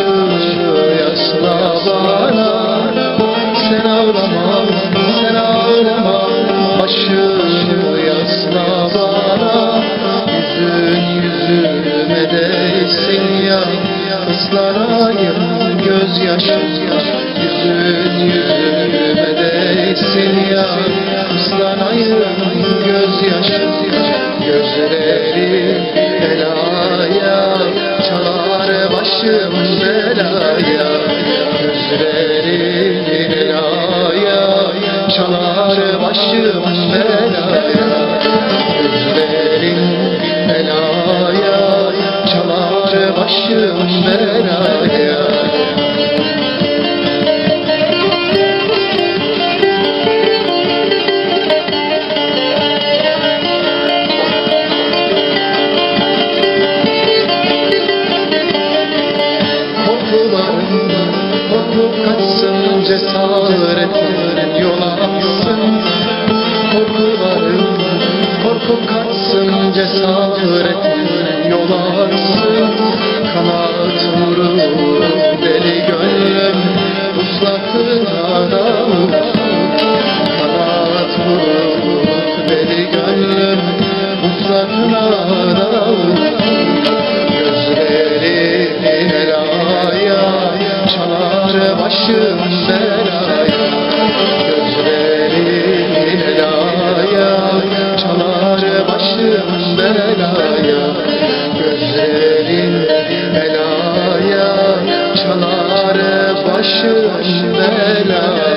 başını yasla bana Sen ağlama, sen ağlama. Başını yasla bana Yüzün yüzüme değsin ya. Islanayım gözyaşım Yüzün yüzüme değsin ya. Islanayım başım belaya Gözleri belaya Çalar başım belaya Gözlerin belaya Çalar başım belaya kaçsın cesaretin yol alsın Korkularım korkup kaçsın cesaretin yol alsın Kanat vurup deli gönlüm uzaklığa dalsın Kanat vurup deli gönlüm uzaklığa dalsın çalar başım belaya Gözleri helaya çalar başım belaya Gözlerin helaya çalar başım belaya